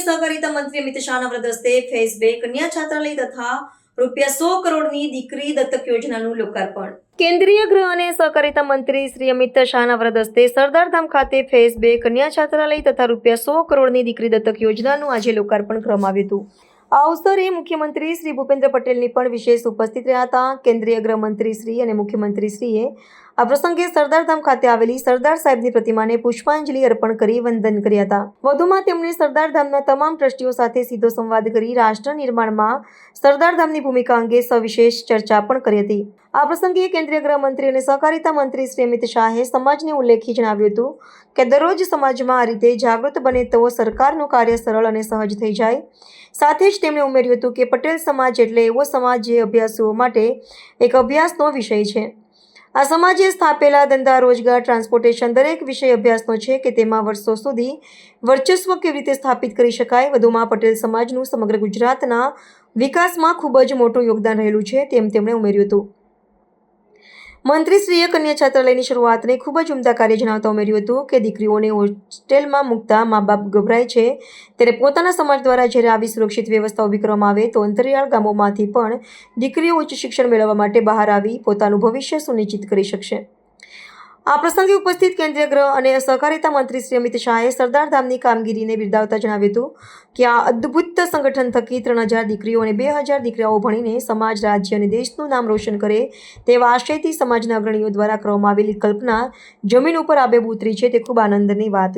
સહકારિતા મંત્રી અમિત શાહના વ્રદસ્તે ફેઝ બે કન્યા છાત્રાલય તથા રૂપિયા સો કરોડની દીકરી દત્તક યોજનાનું લોકાર્પણ. કેન્દ્રીય ગૃહ અને સહકારિતા મંત્રી શ્રી અમિત શાહના વ્રદસ્તે સરદારધામ ખાતે ફેઝ બે કન્યા છાત્રાલય તથા રૂપિયા સો કરોડની દીકરી દત્તક યોજનાનું આજે લોકાર્પણ કરવામાં હતું. આ અવસરે મુખ્યમંત્રી શ્રી ભૂપેન્દ્ર પટેલની પણ વિશેષ ઉપસ્થિત રહ્યા હતા. કેન્દ્રીય ગૃહમંત્રી શ્રી અને મુખ્યમંત્રી શ્રીએ આ પ્રસંગે સરદારધામ ખાતે આવેલી સરદાર સાહેબની પ્રતિમાને પુષ્પાંજલિ અર્પણ કરી વંદન કર્યા હતા. વધુમાં તેમણે સરદારધામના તમામ ટ્રસ્ટીઓ સાથે સીધો સંવાદ કરી રાષ્ટ્ર નિર્માણમાં સરદારધામની ભૂમિકા અંગે સવિશેષ ચર્ચા પણ કરી હતી. આ પ્રસંગે કેન્દ્રીય ગૃહમંત્રી અને સહકારિતા મંત્રી શ્રી અમિત શાહે સમાજને ઉલ્લેખી જણાવ્યું હતું કે દરરોજ સમાજમાં આ રીતે જાગૃત બને તો સરકારનું કાર્ય સરળ અને સહજ થઈ જાય. સાથે જ તેમણે ઉમેર્યું હતું કે પટેલ સમાજ એટલે એવો સમાજ જે અભ્યાસુઓ માટે એક અભ્યાસનો વિષય છે. આ સમાજે સ્થાપેલા ધંધા રોજગાર ટ્રાન્સપોર્ટેશન દરેક વિષય અભ્યાસનો છે કે તેમાં વર્ષો સુધી વર્ચસ્વ કેવી રીતે સ્થાપિત કરી શકાય? વધુમાં પટેલ સમાજનું સમગ્ર ગુજરાતના વિકાસમાં ખૂબ જ મોટું યોગદાન રહેલું છે, તેમ તેમણે ઉમેર્યું હતું. મંત્રીશ્રીએ કન્યા છાત્રાલયની શરૂઆતને ખૂબ જ ઉમદા કાર્ય જણાવતા ઉમેર્યું હતું કે દીકરીઓને હોસ્ટેલમાં મૂકતા મા બાપ ગભરાય છે. ત્યારે પોતાના સમાજ દ્વારા જ્યારે આવી સુરક્ષિત વ્યવસ્થા ઊભી કરવામાં આવે તો અંતરિયાળ ગામોમાંથી પણ દીકરીઓ ઉચ્ચ શિક્ષણ મેળવવા માટે બહાર આવી પોતાનું ભવિષ્ય સુનિશ્ચિત કરી શકશે. આ પ્રસંગે ઉપસ્થિત કેન્દ્રીય ગૃહ અને સહકારિતા મંત્રી શ્રી અમિત શાહે સરદાર ધામની કામગીરીને બિરદાવતા જણાવ્યું હતું કે આ અદ્ભુત સંગઠન થકી ત્રણ હજાર દીકરીઓ અને બે હજાર દીકરાઓ ભણીને સમાજ, રાજ્ય અને દેશનું નામ રોશન કરે તેવા આશયથી સમાજના અગ્રણીઓ દ્વારા કરવામાં આવેલી કલ્પના જમીન ઉપર આબેબ ઉતરી છે તે ખૂબ આનંદની વાત